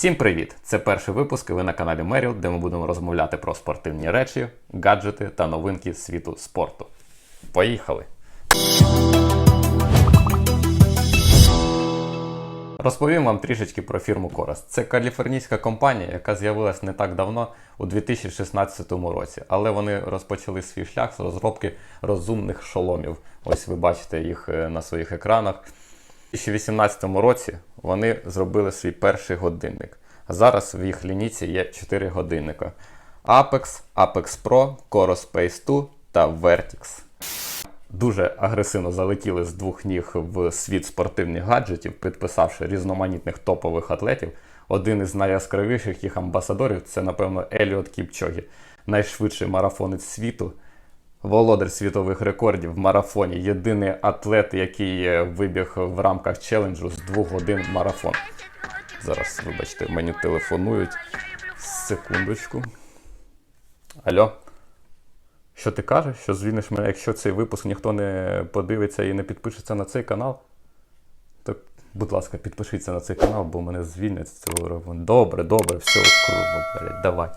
Всім привіт! Це перший випуск і ви на каналі Меріл, де ми будемо розмовляти про спортивні речі, гаджети та новинки світу спорту. Поїхали! Розповім вам трішечки про фірму Корос. Це каліфорнійська компанія, яка з'явилась не так давно, у 2016 році. Але вони розпочали свій шлях з розробки розумних шоломів. Ось ви бачите їх е, на своїх екранах. У 2018 році вони зробили свій перший годинник. А зараз в їх лінійці є 4 годинника: Apex, Apex Pro, Coros Space 2 та Vertix. Дуже агресивно залетіли з двох ніг в світ спортивних гаджетів, підписавши різноманітних топових атлетів. Один із найяскравіших їх амбасадорів це, напевно, Еліот Кіпчогі, найшвидший марафонець світу, володар світових рекордів в марафоні. Єдиний атлет, який вибіг в рамках челенджу з двох годин марафон. Зараз, вибачте, мені телефонують. Секундочку. Алло. Що ти кажеш? Що звільниш мене, якщо цей випуск ніхто не подивиться і не підпишеться на цей канал? То, будь ласка, підпишіться на цей канал, бо мене звільнять з цього року. Добре, добре, все блядь, давай.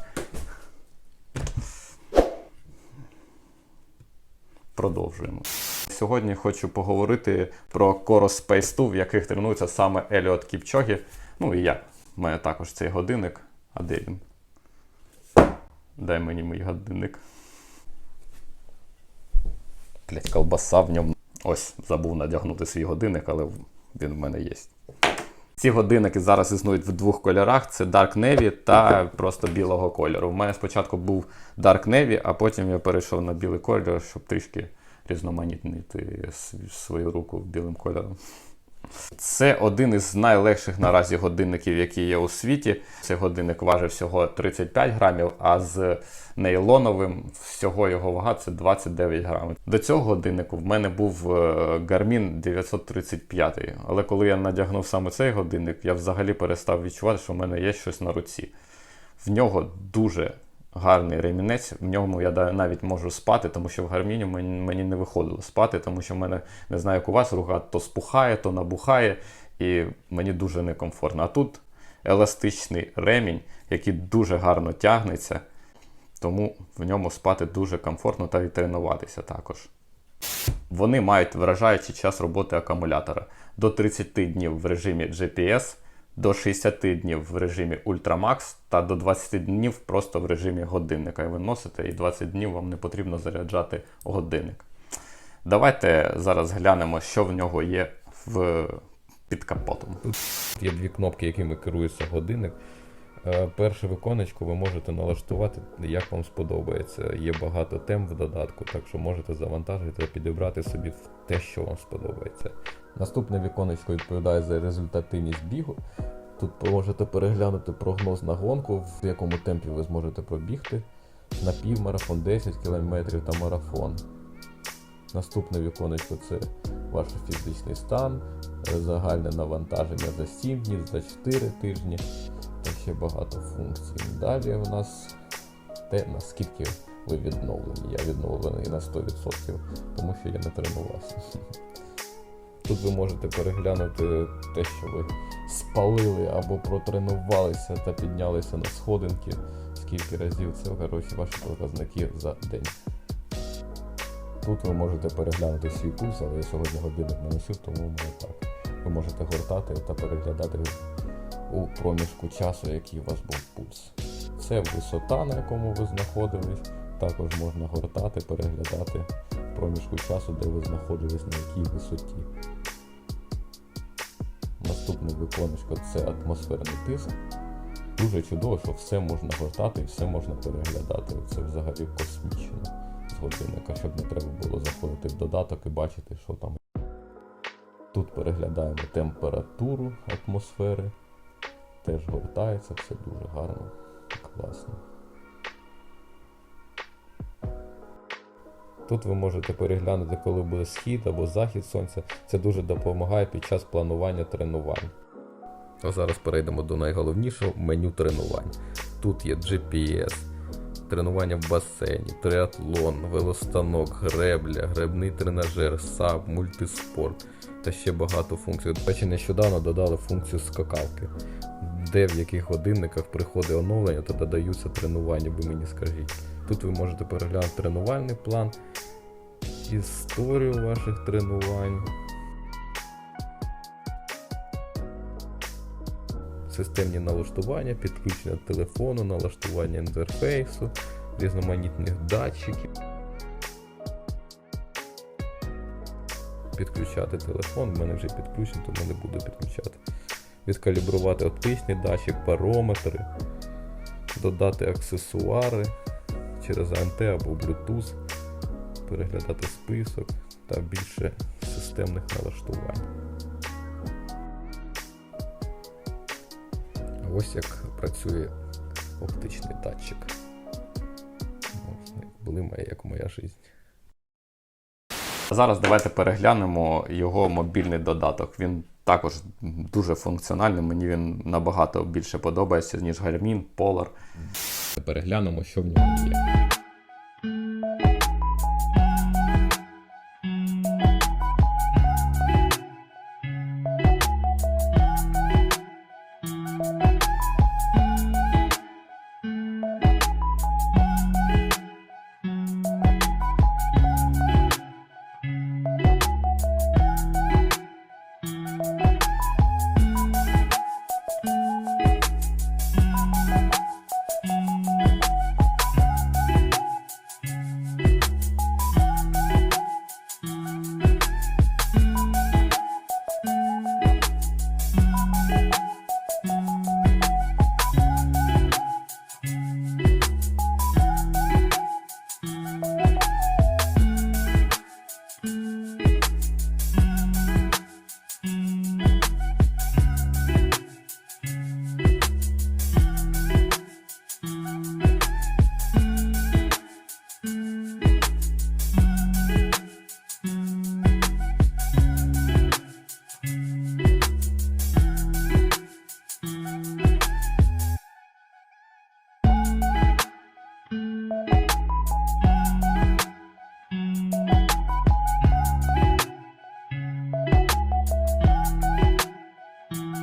Продовжуємо. Сьогодні хочу поговорити про Coros Space 2, в яких тренується саме Еліот Кіпчогі. Ну і я. У мене також цей годинник. А де він? Дай мені мій годинник. Блять, колбаса в ньому. Ось, забув надягнути свій годинник, але він в мене є. Ці годинники зараз існують в двох кольорах: це Dark Navy та просто білого кольору. У мене спочатку був Dark Navy, а потім я перейшов на білий кольор, щоб трішки різноманітнити свою руку білим кольором. Це один із найлегших наразі годинників, які є у світі. Цей годинник важить всього 35 грамів, а з нейлоновим всього його вага це 29 грамів. До цього годиннику в мене був е, Garmin 935. Але коли я надягнув саме цей годинник, я взагалі перестав відчувати, що в мене є щось на руці. В нього дуже гарний ремінець, в ньому я навіть можу спати, тому що в гарміні мені, не виходило спати, тому що в мене не знаю, як у вас рука то спухає, то набухає, і мені дуже некомфортно. А тут еластичний ремінь, який дуже гарно тягнеться, тому в ньому спати дуже комфортно та й тренуватися також. Вони мають вражаючий час роботи акумулятора до 30 днів в режимі GPS, до 60 днів в режимі Ultramax та до 20 днів просто в режимі годинника. І ви носите, і 20 днів вам не потрібно заряджати годинник. Давайте зараз глянемо, що в нього є в, під капотом. Є дві кнопки, якими керується годинник. Е, Перше віконечко ви можете налаштувати, як вам сподобається. Є багато тем в додатку, так що можете завантажити та підібрати собі те, що вам сподобається. Наступне віконечко відповідає за результативність бігу. Тут можете переглянути прогноз на гонку, в якому темпі ви зможете пробігти на півмарафон, 10 км та марафон. Наступне віконечко це ваш фізичний стан, загальне навантаження за 7 днів, за 4 тижні та ще багато функцій. Далі у нас те, наскільки ви відновлені. Я відновлений на 100%, тому що я не тренувався. Тут ви можете переглянути те, що ви спалили або протренувалися та піднялися на сходинки. Скільки разів це, коротше, ваші показники за день. Тут ви можете переглянути свій пульс, але я сьогодні годинник не носив, тому у так. Ви можете гортати та переглядати у проміжку часу, який у вас був пульс. Це висота, на якому ви знаходились. Також можна гортати, переглядати проміжку часу, де ви знаходились, на якій висоті. Наступне віконечко це атмосферний тиск. Дуже чудово, що все можна гортати і все можна переглядати. Це взагалі космічно з годинника, щоб не треба було заходити в додаток і бачити, що там. Тут переглядаємо температуру атмосфери. Теж гортається, все дуже гарно, класно. Тут ви можете переглянути, коли буде схід або захід сонця. Це дуже допомагає під час планування тренувань. А зараз перейдемо до найголовнішого меню тренувань. Тут є GPS, тренування в басейні, триатлон, велостанок, гребля, гребний тренажер, САП, мультиспорт та ще багато функцій. До речі, нещодавно додали функцію скакалки. де в яких годинниках приходить оновлення, то додаються тренування, ви мені скажіть. Тут ви можете переглянути тренувальний план, історію ваших тренувань. Системні налаштування, підключення телефону, налаштування інтерфейсу, різноманітних датчиків. Підключати телефон, в мене вже підключений, тому не буду підключати. Відкалібрувати оптичний датчик, парометри, додати аксесуари через АНТ або Bluetooth, переглядати список та більше системних налаштувань. Ось як працює оптичний датчик. Були моя, як моя життя. Зараз давайте переглянемо його мобільний додаток. Він також дуже функціональний. Мені він набагато більше подобається, ніж Garmin, Polar. Переглянемо, що в ньому є.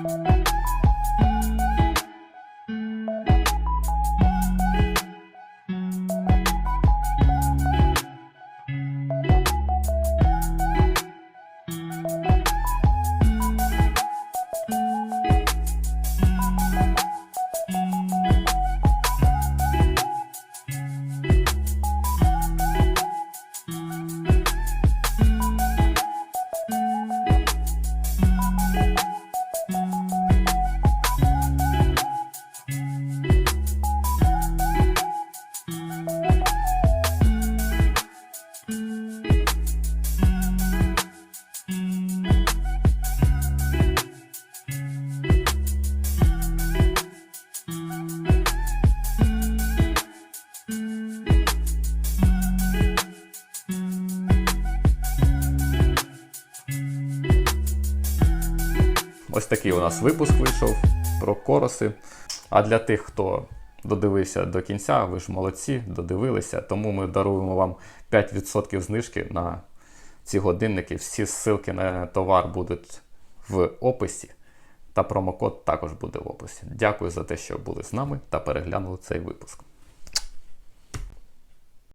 Ось такий у нас випуск вийшов про короси. А для тих, хто додивився до кінця, ви ж молодці, додивилися. Тому ми даруємо вам 5% знижки на ці годинники. Всі ссылки на товар будуть в описі. Та промокод також буде в описі. Дякую за те, що були з нами та переглянули цей випуск.